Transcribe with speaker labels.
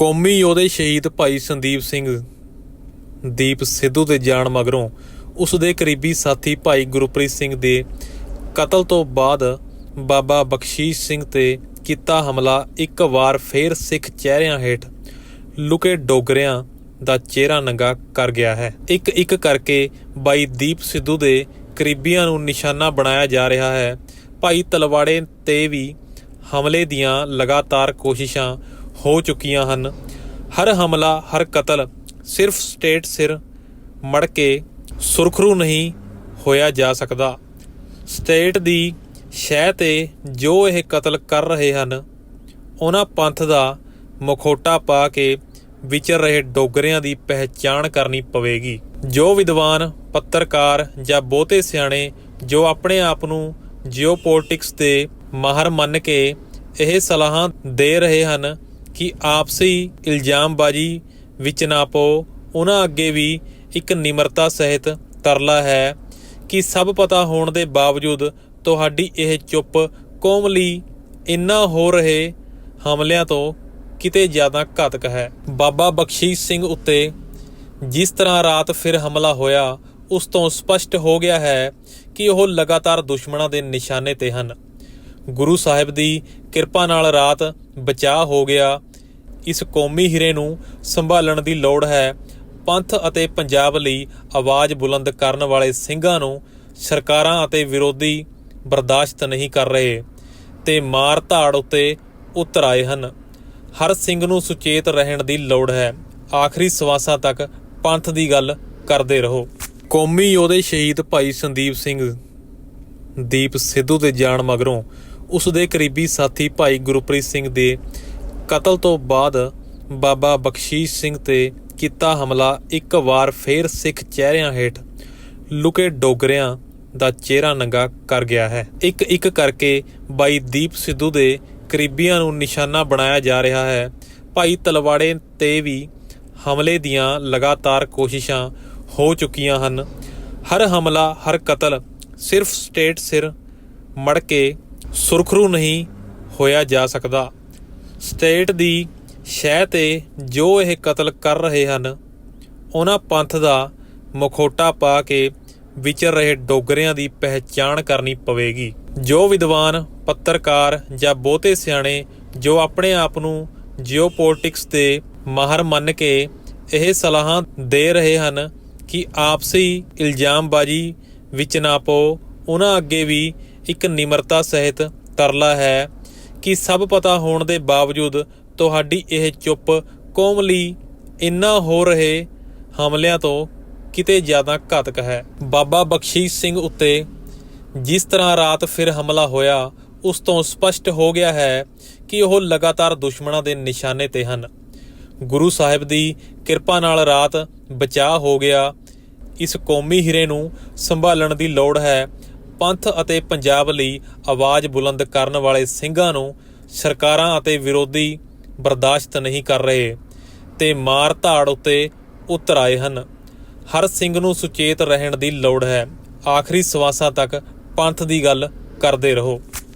Speaker 1: ਕੌਮੀ ਯੋਧੇ ਸ਼ਹੀਦ ਭਾਈ ਸੰਦੀਪ ਸਿੰਘ ਦੀਪ ਸਿੱਧੂ ਦੇ ਜਾਣ ਮਗਰੋਂ ਉਸ ਦੇ ਕਰੀਬੀ ਸਾਥੀ ਭਾਈ ਗੁਰਪ੍ਰੀਤ ਸਿੰਘ ਦੇ ਕਤਲ ਤੋਂ ਬਾਅਦ ਬਾਬਾ ਬਖਸ਼ੀਸ਼ ਸਿੰਘ ਤੇ ਕੀਤਾ ਹਮਲਾ। ਇੱਕ ਵਾਰ ਫੇਰ ਸਿੱਖ ਚਿਹਰਿਆਂ ਹੇਠ ਲੁਕੇ ਡੋਗਰਿਆਂ ਦਾ ਚਿਹਰਾ ਨੰਗਾ ਕਰ ਗਿਆ ਹੈ। ਇੱਕ ਇੱਕ ਕਰਕੇ ਬਾਈ ਦੀਪ ਸਿੱਧੂ ਦੇ ਕਰੀਬੀਆਂ ਨੂੰ ਨਿਸ਼ਾਨਾ ਬਣਾਇਆ ਜਾ ਰਿਹਾ ਹੈ। ਭਾਈ ਤਲਵਾੜੇ ਤੇ ਵੀ ਹਮਲੇ ਦੀਆਂ ਲਗਾਤਾਰ ਕੋਸ਼ਿਸ਼ਾਂ ਹੋ ਚੁੱਕੀਆਂ ਹਨ। ਹਰ ਹਮਲਾ, ਹਰ ਕਤਲ ਸਿਰਫ ਸਟੇਟ ਸਿਰ ਮੜ ਕੇ ਸੁਰਖਰੂ ਨਹੀਂ ਹੋਇਆ ਜਾ ਸਕਦਾ। ਸਟੇਟ ਦੀ ਸ਼ਹਿ ਤੇ ਜੋ ਇਹ ਕਤਲ ਕਰ ਰਹੇ ਹਨ, ਉਹਨਾਂ ਪੰਥ ਦਾ ਮੁਖੋਟਾ ਪਾ ਕੇ ਵਿਚਰ ਰਹੇ ਡੋਗਰਿਆਂ ਦੀ ਪਹਿਚਾਣ ਕਰਨੀ ਪਵੇਗੀ। ਜੋ ਵਿਦਵਾਨ, ਪੱਤਰਕਾਰ ਜਾਂ ਬਹੁਤੇ ਸਿਆਣੇ ਜੋ ਆਪਣੇ ਆਪ ਨੂੰ ਜਿਓਪੋਲਿਟਿਕਸ ਦੇ ਮਾਹਰ ਮੰਨ ਕੇ ਇਹ ਸਲਾਹਾਂ ਦੇ ਰਹੇ ਹਨ ਕਿ ਆਪਸੀ ਇਲਜ਼ਾਮਬਾਜ਼ੀ ਵਿੱਚ ਨਾ ਪਓ। ਉਹਨਾਂ ਅੱਗੇ ਵੀ ਇੱਕ ਨਿਮਰਤਾ ਸਹਿਤ ਤਰਲਾ ਹੈ ਕਿ ਸਭ ਪਤਾ ਹੋਣ ਦੇ ਬਾਵਜੂਦ ਤੁਹਾਡੀ ਇਹ ਚੁੱਪ ਕੌਮ ਇੰਨਾ ਹੋ ਰਹੇ ਹਮਲਿਆਂ ਤੋਂ ਕਿਤੇ ਜ਼ਿਆਦਾ ਘਾਤਕ ਹੈ। ਬਾਬਾ ਬਖਸ਼ੀਸ਼ ਸਿੰਘ ਉੱਤੇ ਜਿਸ ਤਰ੍ਹਾਂ ਰਾਤ ਫਿਰ ਹਮਲਾ ਹੋਇਆ, ਉਸ ਤੋਂ ਸਪਸ਼ਟ ਹੋ ਗਿਆ ਹੈ ਕਿ ਉਹ ਲਗਾਤਾਰ ਦੁਸ਼ਮਣਾਂ ਦੇ ਨਿਸ਼ਾਨੇ ਤੇ ਹਨ। ਗੁਰੂ ਸਾਹਿਬ ਦੀ ਕਿਰਪਾ ਨਾਲ ਰਾਤ ਬਚਾਅ ਹੋ ਗਿਆ। ਇਸ ਕੌਮੀ ਹੀਰੇ ਨੂੰ ਸੰਭਾਲਣ ਦੀ ਲੋੜ ਹੈ। ਪੰਥ ਅਤੇ ਪੰਜਾਬ ਲਈ ਆਵਾਜ਼ ਬੁਲੰਦ ਕਰਨ ਵਾਲੇ ਸਿੰਘਾਂ ਨੂੰ ਸਰਕਾਰਾਂ ਅਤੇ ਵਿਰੋਧੀ ਬਰਦਾਸ਼ਤ ਨਹੀਂ ਕਰ ਰਹੇ ਤੇ ਮਾਰ ਧਾੜ ਉੱਤੇ ਉਤਰ ਆਏ ਹਨ। ਹਰ ਸਿੰਘ ਨੂੰ ਸੁਚੇਤ ਰਹਿਣ ਦੀ ਲੋੜ ਹੈ। ਆਖਰੀ ਸਵਾਸਾਂ ਤੱਕ ਪੰਥ ਦੀ ਗੱਲ ਕਰਦੇ ਰਹੋ। ਕੌਮੀ ਯੋਧੇ ਸ਼ਹੀਦ ਭਾਈ ਸੰਦੀਪ ਸਿੰਘ ਦੀਪ ਸਿੱਧੂ ਦੇ ਜਾਣ ਮਗਰੋਂ ਉਸ ਦੇ ਕਰੀਬੀ ਸਾਥੀ ਭਾਈ ਗੁਰਪ੍ਰੀਤ ਸਿੰਘ ਦੇ ਕਤਲ ਤੋਂ ਬਾਅਦ ਬਾਬਾ ਬਖਸ਼ੀਸ਼ ਸਿੰਘ ਤੇ ਕੀਤਾ ਹਮਲਾ ਇੱਕ ਵਾਰ ਫੇਰ ਸਿੱਖ ਚਿਹਰਿਆਂ ਹੇਠ ਲੁਕੇ ਡੋਗਰਿਆਂ ਦਾ ਚਿਹਰਾ ਨੰਗਾ ਕਰ ਗਿਆ ਹੈ। ਇੱਕ ਇੱਕ ਕਰਕੇ ਬਾਈ ਦੀਪ ਸਿੱਧੂ ਦੇ ਕਰੀਬੀਆਂ ਨੂੰ ਨਿਸ਼ਾਨਾ ਬਣਾਇਆ ਜਾ ਰਿਹਾ ਹੈ। ਭਾਈ ਤਲਵਾੜੇ ਤੇ ਵੀ ਹਮਲੇ ਦੀਆਂ ਲਗਾਤਾਰ ਕੋਸ਼ਿਸ਼ਾਂ ਹੋ ਚੁੱਕੀਆਂ ਹਨ। ਹਰ ਹਮਲਾ, ਹਰ ਕਤਲ ਸਿਰਫ ਸਟੇਟ ਸਿਰ ਮੜ ਕੇ ਸੁਰਖਰੂ ਨਹੀਂ ਹੋਇਆ ਜਾ ਸਕਦਾ। ਸਟੇਟ ਦੀ ਸ਼ਹਿ ਤੇ ਜੋ ਇਹ ਕਤਲ ਕਰ ਰਹੇ ਹਨ, ਉਹਨਾਂ ਪੰਥ ਦਾ ਮੁਖੋਟਾ ਪਾ ਕੇ ਵਿਚਰ ਰਹੇ ਡੋਗਰਿਆਂ ਦੀ ਪਹਿਚਾਣ ਕਰਨੀ ਪਵੇਗੀ। ਜੋ ਵਿਦਵਾਨ, ਪੱਤਰਕਾਰ ਜਾਂ ਬਹੁਤੇ ਸਿਆਣੇ ਜੋ ਆਪਣੇ ਆਪ ਨੂੰ ਜਿਓਪੋਲਿਟਿਕਸ ਦੇ ਮਾਹਰ ਮੰਨ ਕੇ ਇਹ ਸਲਾਹਾਂ ਦੇ ਰਹੇ ਹਨ ਕਿ ਆਪਸੀ ਇਲਜ਼ਾਮਬਾਜ਼ੀ ਵਿੱਚ ਨਾ ਪਾਓ, ਉਹਨਾਂ ਅੱਗੇ ਵੀ ਇੱਕ ਨਿਮਰਤਾ ਸਹਿਤ ਤਰਲਾ ਹੈ ਕਿ ਸਭ ਪਤਾ ਹੋਣ ਦੇ ਬਾਵਜੂਦ ਤੁਹਾਡੀ ਇਹ ਚੁੱਪ ਕੌਮ ਲਈ ਇੰਨਾ ਹੋ ਰਹੇ ਹਮਲਿਆਂ ਤੋਂ ਕਿਤੇ ਜ਼ਿਆਦਾ ਘਾਤਕ ਹੈ। ਬਾਬਾ ਬਖਸ਼ੀਸ਼ ਸਿੰਘ ਉੱਤੇ ਜਿਸ ਤਰ੍ਹਾਂ ਰਾਤ ਫਿਰ ਹਮਲਾ ਹੋਇਆ, ਉਸ ਤੋਂ ਸਪਸ਼ਟ ਹੋ ਗਿਆ ਹੈ ਕਿ ਉਹ ਲਗਾਤਾਰ ਦੁਸ਼ਮਣਾਂ ਦੇ ਨਿਸ਼ਾਨੇ ਤੇ ਹਨ। ਗੁਰੂ ਸਾਹਿਬ ਦੀ ਕਿਰਪਾ ਨਾਲ ਰਾਤ ਬਚਾਅ ਹੋ ਗਿਆ। ਇਸ ਕੌਮੀ ਹੀਰੇ ਨੂੰ ਸੰਭਾਲਣ ਦੀ ਲੋੜ ਹੈ। ਪੰਥ ਅਤੇ ਪੰਜਾਬ ਲਈ ਆਵਾਜ਼ ਬੁਲੰਦ ਕਰਨ ਵਾਲੇ ਸਿੰਘਾਂ ਨੂੰ ਸਰਕਾਰਾਂ ਅਤੇ ਵਿਰੋਧੀ ਬਰਦਾਸ਼ਤ ਨਹੀਂ ਕਰ ਰਹੇ ਤੇ ਮਾਰ ਧਾੜ ਉੱਤੇ ਉਤਰ ਆਏ ਹਨ। ਹਰ ਸਿੰਘ ਨੂੰ ਸੁਚੇਤ ਰਹਿਣ ਦੀ ਲੋੜ ਹੈ। ਆਖਰੀ ਸਵਾਸਾਂ ਤੱਕ ਪੰਥ ਦੀ ਗੱਲ ਕਰਦੇ ਰਹੋ।